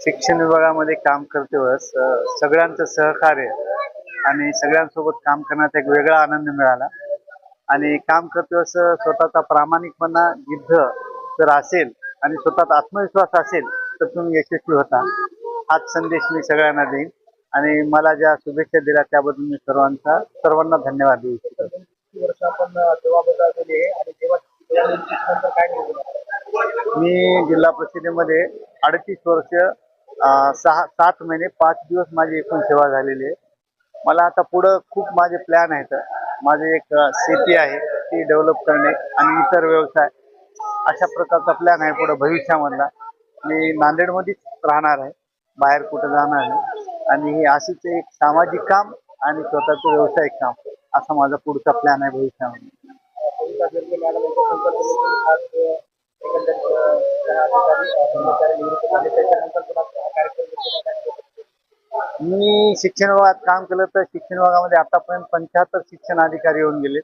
शिक्षण विभागामध्ये काम करते वेळेस सगळ्यांचं सहकार्य आणि सगळ्यांसोबत काम करण्याचा एक वेगळा आनंद मिळाला. आणि काम करते वेळेस स्वतःचा प्रामाणिकपणा जिद्द जर असेल आणि स्वतःचा आत्मविश्वास असेल तर तुम्ही यशस्वी होता. हाच संदेश मी सगळ्यांना देईन. आणि मला ज्या शुभेच्छा दिल्या त्याबद्दल मी सर्वांचा सर्वांना धन्यवाद देऊ इच्छितो. आणि मी जिल्हा परिषदेमध्ये अडतीस वर्ष सहा सात महिने पाच दिवस माझी एकूण सेवा झालेली आहे. मला आता पुढं खूप माझे प्लॅन आहेत. माझे एक शेती आहे ती डेव्हलप करणे आणि इतर व्यवसाय. अशा प्रकारचा प्लॅन आहे पुढं भविष्यामधला. मी नांदेडमध्येच राहणार आहे. बाहेर कुठं जाणार नाही. आणि हे अशीच एक सामाजिक काम आणि स्वतःचं व्यावसायिक काम. असा माझा पुढचा प्लॅन आहे भविष्यामध्ये. मी शिक्षण विभागात काम केलं तर शिक्षण विभागामध्ये आतापर्यंत पंच्याहत्तर शिक्षण अधिकारी येऊन गेले.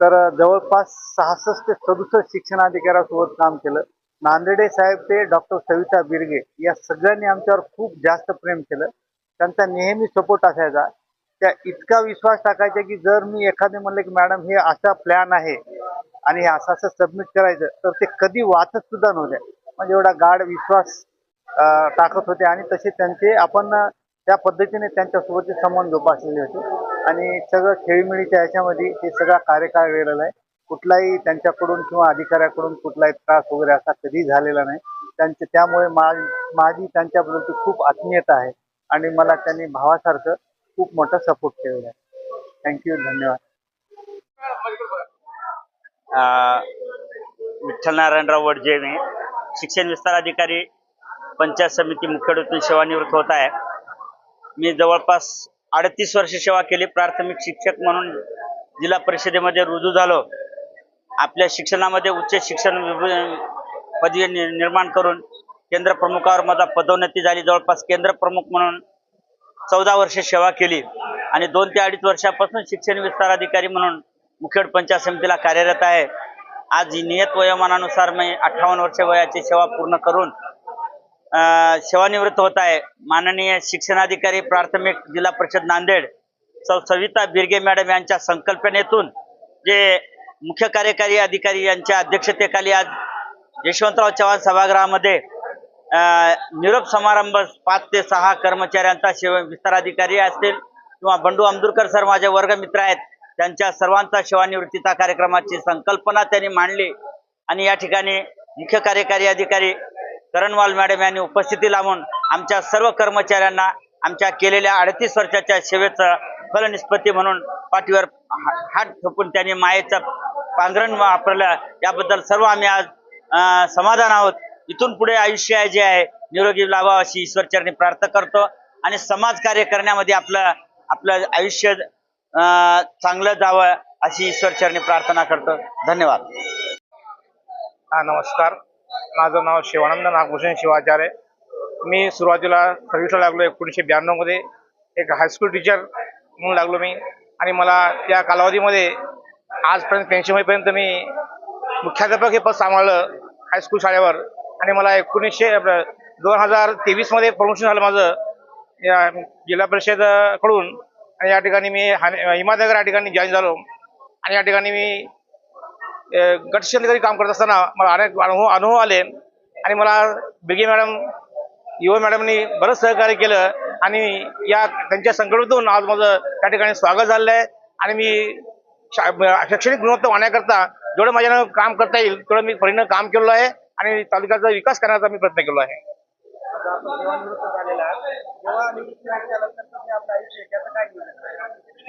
तर जवळपास सहासष्ट ते सदुसष्ट शिक्षण अधिकाऱ्यासोबत काम केलं. नांदेडे साहेब ते डॉक्टर सविता बिरगे या सगळ्यांनी आमच्यावर खूप जास्त प्रेम केलं. त्यांचा नेहमी सपोर्ट असायचा. त्या इतका विश्वास टाकायचा की जर मी एखादे म्हणले की मॅडम हे असा प्लॅन आहे आणि हे असं असं सबमिट करायचं तर ते कधी वाचत सुद्धा नव्हते. म्हणजे एवढा गाढ विश्वास टाकत होते आणि तसे त्यांचे आपण त्या पद्धतीने त्यांच्यासोबतचे संबंध जोपासलेले होते. आणि सगळं खेळीमेळीच्या ह्याच्यामध्ये ते सगळा कार्यकाळ वेळेला आहे. कुठलाही त्यांच्याकडून किंवा अधिकाऱ्याकडून कुठलाही त्रास वगैरे असा कधी झालेला नाही. त्यांचे त्यामुळे माझी माझी त्यांच्याबद्दलची खूप आत्मीयता आहे. आणि मला त्यांनी भावासारखं खूप मोठा सपोर्ट केलेला आहे. थँक्यू धन्यवाद. विठ्ठल नारायणराव वडजेने शिक्षण विस्तार अधिकारी पंचायत समिती मुख्यडूतून सेवानिवृत्त होत आहे मी जवळपास अडतीस वर्ष सेवा केली प्राथमिक शिक्षक म्हणून जिल्हा परिषदेमध्ये रुजू झालो आपल्या शिक्षणामध्ये उच्च शिक्षण पदवी नि- निर्माण करून केंद्र प्रमुखावर माझा पदोन्नती झाली जवळपास केंद्र प्रमुख म्हणून चौदा वर्ष सेवा केली आणि दोन ते अडीच वर्षापासून शिक्षण विस्तार अधिकारी म्हणून मुखेड पंचायत समितीला कार्यरत आहे. आज नियत वयोमानानुसार मी अठ्ठावन्न वर्ष वयाची सेवा पूर्ण करून सेवानिवृत्त होत आहे. माननीय शिक्षणाधिकारी प्राथमिक जिल्हा परिषद नांदेड सौ सविता बिरगे मॅडम यांच्या संकल्पनेतून जे मुख्य कार्यकारी अधिकारी यांच्या अध्यक्षतेखाली आज यशवंतराव चव्हाण सभागृहामध्ये निरोप समारंभ पाच ते सहा कर्मचाऱ्यांचा सेवा विस्ताराधिकारी असतील किंवा बंडू आमदुरकर सर माझे वर्गमित्र आहेत त्यांच्या सर्वांचा सेवानिवृत्तीचा कार्यक्रमाची संकल्पना त्यांनी मांडली. आणि या ठिकाणी मुख्य कार्यकारी अधिकारी करणवाल मॅडम यांनी उपस्थिती लावून आमच्या सर्व कर्मचाऱ्यांना आमच्या केलेल्या अडतीस वर्षाच्या सेवेचं फलनिष्पत्ती म्हणून पाठीवर हात ठोकून त्यांनी मायेचं पांघरण वापरलं. याबद्दल सर्व आम्ही आज समाधान आहोत. इथून पुढे आयुष्य जे आहे निरोगी लावा अशी ईश्वरचरणी प्रार्थना करतो. आणि समाज कार्य करण्यामध्ये आपलं आपलं आयुष्य चांगलं जावं अशी ईश्वरचरणी प्रार्थना करतो. धन्यवाद. हा नमस्कार. माझं नाव शिवानंद नागभूषण शिवाचार्य. मी सुरुवातीला सर्व्हिसला लागलो एकोणीसशे ब्याण्णवमध्ये. एक हायस्कूल टीचर म्हणून लागलो मी. आणि मला त्या कालावधीमध्ये आजपर्यंत पेन्शन होईपर्यंत मी मुख्याध्यापक हे पद सांभाळलं हायस्कूल शाळेवर. आणि मला एकोणीसशे दोन हजार तेवीसमध्ये प्रमोशन झालं माझं. या जिल्हा परिषदकडून आणि या ठिकाणी मी हाने- या ठिकाणी जॉईन झालो. आणि या ठिकाणी मी गटशिंदे काम करत असताना मला अनेक अनुभव अनुभव आले. आणि मला बिगे मॅडम युवा मॅडमनी बरंच सहकार्य केलं. आणि या त्यांच्या संकटातून आज माझं त्या ठिकाणी स्वागत झालेलं आहे. आणि मी शा- शैक्षणिक गुणवत्ता वाहण्याकरता जेवढं माझ्यानं काम करता येईल तेवढं मी परीनं काम केलेलं आहे. आणि तालुक्याचा विकास करण्याचा मी प्रयत्न केलो आहे.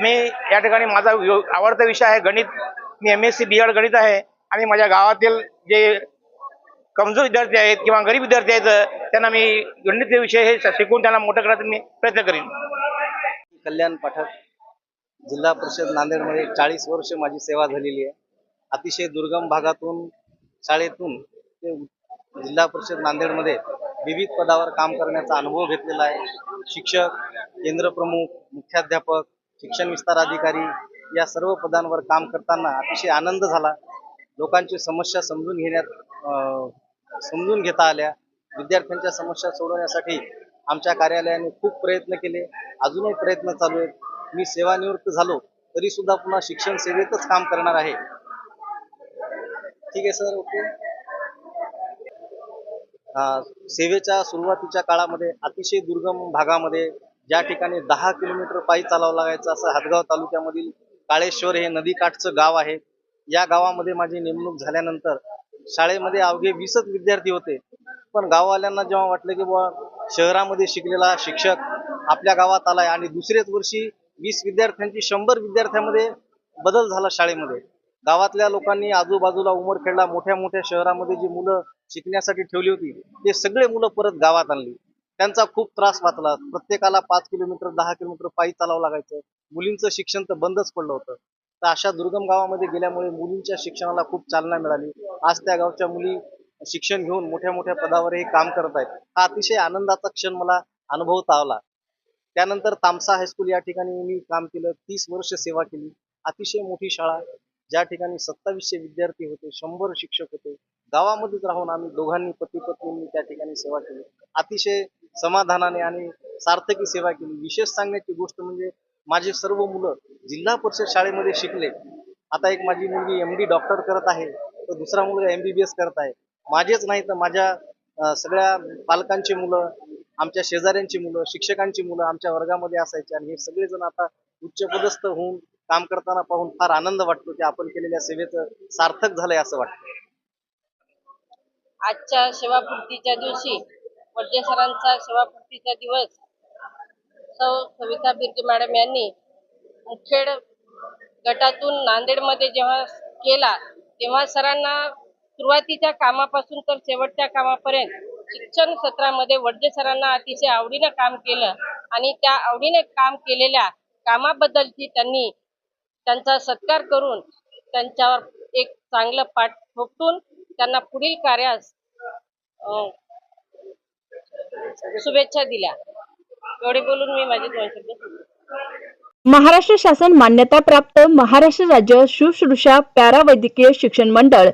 मी या ठिकाणी माझा आवडता विषय आहे गणित. मी M S C B Ed गणित आहे. आणि माझ्या गावातील जे कमजोर विद्यार्थी आहेत किंवा गरीब विद्यार्थी आहेत त्यांना मी गणित विषय हे शिकवून त्यांना मोठं करण्याचा मी प्रयत्न करीन. कल्याण पाठक जिल्हा परिषद नांदेडमध्ये चाळीस वर्ष माझी सेवा झालेली आहे. अतिशय दुर्गम भागातून शाळेतून ते जिल्हा परिषद नांदेडमध्ये विविध पदावर काम करण्याचा अनुभव घेतलेला आहे. शिक्षक केंद्रप्रमुख मुख्याध्यापक शिक्षण विस्तार अधिकारी या सर्व पदांवर काम करताना अतिशय आनंद झाला. लोकांची समस्या समजून घेण्यात अं, समजून घेता आल्या. विद्यार्थ्यांच्या समस्या सोडवण्यासाठी आमच्या कार्यालयाने खूप प्रयत्न केले. अजूनही प्रयत्न चालू आहेत. मी सेवानिवृत्त झालो तरी सुद्धा पुन्हा शिक्षण सेवेतच काम करणार आहे. ठीक आहे सर. ओके. सेवेच्या सुरुवातीच्या काळामध्ये अतिशय दुर्गम भागामध्ये ज्या ठिकाणी दहा किलोमीटर पायी चालावं लागायचं असं हातगाव तालुक्यामधील काळेश्वर हे नदीकाठचं गाव आहे. या गावामध्ये माझी नेमणूक झाल्यानंतर शाळेमध्ये अवघे वीसच विद्यार्थी होते. पण गाववाल्यांना जेव्हा वाटलं की बुवा शहरामध्ये शिकलेला शिक्षक आपल्या गावात आलाय आणि दुसऱ्याच वर्षी वीस विद्यार्थ्यांची शंभर विद्यार्थ्यांमध्ये बदल झाला शाळेमध्ये. गावातल्या लोकांनी आजूबाजूला उमरखेडला मोठ्या मोठ्या शहरामध्ये जी मुलं शिकण्यासाठी ठेवली होती. ते सगळे मुलं परत गावात आणली. त्यांचा खूप त्रास वाचला प्रत्येकाला पाच किलोमीटर दहा किलोमीटर पायी चालावं लागायचं. मुलींचं शिक्षण तर बंदच पडलं होतं. तर अशा दुर्गम गावामध्ये गेल्यामुळे मुलींच्या शिक्षणाला खूप चालना मिळाली. आज त्या गावच्या मुली शिक्षण घेऊन मोठ्या मोठ्या पदावर हे काम करत आहेत. हा अतिशय आनंदाचा क्षण मला अनुभवता आला. त्यानंतर तामसा हायस्कूल या ठिकाणी मी काम केलं. तीस वर्ष सेवा केली. अतिशय मोठी शाळा. ज्या ठिकाणी सत्तावीसशे विद्यार्थी होते शंभर शिक्षक होते गावामध्येच राहून आम्ही दोघांनी पती पत्नींनी त्या ठिकाणी सेवा केली. अतिशय समाधानाने आणि सार्थकी सेवा केली. विशेष सांगण्याची गोष्ट म्हणजे माझे सर्व मुलं जिल्हा परिषद शाळेमध्ये शिकले. आता एक माझी मुलगी एम डी डॉक्टर करत आहे तर दुसरा मुलगा एम बी बी एस करत आहे. माझेच नाही तर माझ्या सगळ्या पालकांची मुलं आमच्या शेजाऱ्यांची मुलं शिक्षकांची मुलं आमच्या वर्गामध्ये असायची आणि हे सगळेजण आता उच्चपदस्थ होऊन काम करताना पाहून फार आनंद वाटतो की आपण केलेल्या सेवेचं सार्थक झालंय असं वाटतं. आजच्या सेवापूर्तीच्या दिवशी वडजे सरांचा सेवापूर्तीचा दिवस सौ सविता बिर्गे मॅडम यांनी मुखेड गटातून नांदेडमध्ये जेव्हा केला तेव्हा सरांना सुरुवातीच्या कामापासून तर शेवटच्या कामापर्यंत शिक्षण सत्रामध्ये वडजे सरांना अतिशय आवडीनं काम केलं आणि त्या आवडीने काम केलेल्या कामाबद्दलची त्यांनी त्यांचा सत्कार करून त्यांच्यावर एक चांगलं पाठ ठोकून त्यांना पुढील कार्यास शुभेच्छा दिल्या. एवढे बोलून मी माझे दोन शब्द महाराष्ट्र शासन मान्यता प्राप्त महाराष्ट्र राज्य शुश्रूषा पॅरावैद्यकीय शिक्षण मंडळ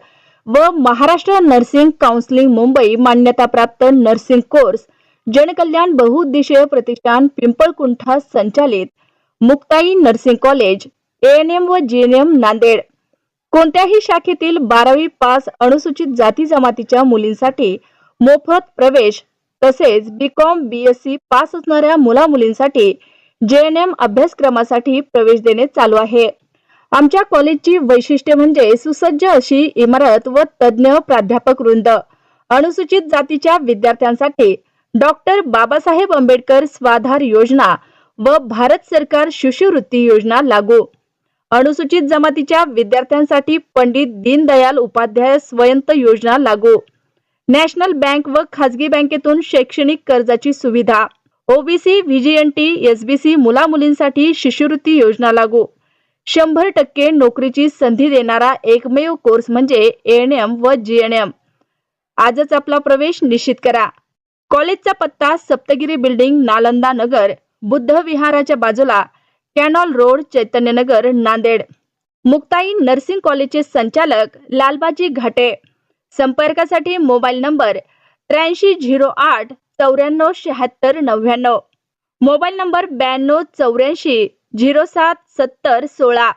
व महाराष्ट्र नर्सिंग काउन्सिलिंग मुंबई मान्यताप्राप्त नर्सिंग कोर्स जनकल्याण बहुउद्देशीय प्रतिष्ठान पिंपळकुंठा संचालित मुक्ताई नर्सिंग कॉलेज एएनएम व जीएनएम नांदेड. कोणत्याही शाखेतील बारावी पास अनुसूचित जाती जमातीच्या मुलींसाठी मोफत प्रवेश तसेच बीकॉम बीएससी पास असणाऱ्या मुला मुलींसाठी जेएनएम अभ्यासक्रमासाठी प्रवेश देणे चालू आहे. आमच्या कॉलेजची वैशिष्ट्ये म्हणजे सुसज्ज अशी इमारत व तज्ज्ञ प्राध्यापक वृंद. अनुसूचित जातीच्या विद्यार्थ्यांसाठी डॉक्टर बाबासाहेब आंबेडकर स्वाधार योजना व भारत सरकार शिष्यवृत्ती योजना लागू. अनुसूचित जमातीच्या विद्यार्थ्यांसाठी पंडित दीनदयाल उपाध्याय स्वयंत योजना लागू. नॅशनल बँक व खाजगी बँकेतून शैक्षणिक कर्जाची सुविधा. ओबीसी व्हीजीएनटी एसबीसी मुला मुलींसाठी शिष्यवृत्ती योजना लागू. शंभर टक्के नोकरीची संधी देणारा एकमेव कोर्स म्हणजे एएनएम व जीएनएम आजच आपला प्रवेश निश्चित करा. कॉलेजचा पत्ता सप्तगिरी बिल्डिंग नालंदा नगर बुद्ध विहाराच्या बाजूला canal road Chaitanyanagar Nanded. Muktai nursing कॉलेजचे संचालक लालबाजी घाटे. संपर्कासाठी मोबाईल नंबर त्र्याऐंशी झिरो आठ चौऱ्याण्णव शहात्तर नव्याण्णव. मोबाईल नंबर ब्याण्णव चौऱ्याऐंशी झिरो सात सत्तर सोळा.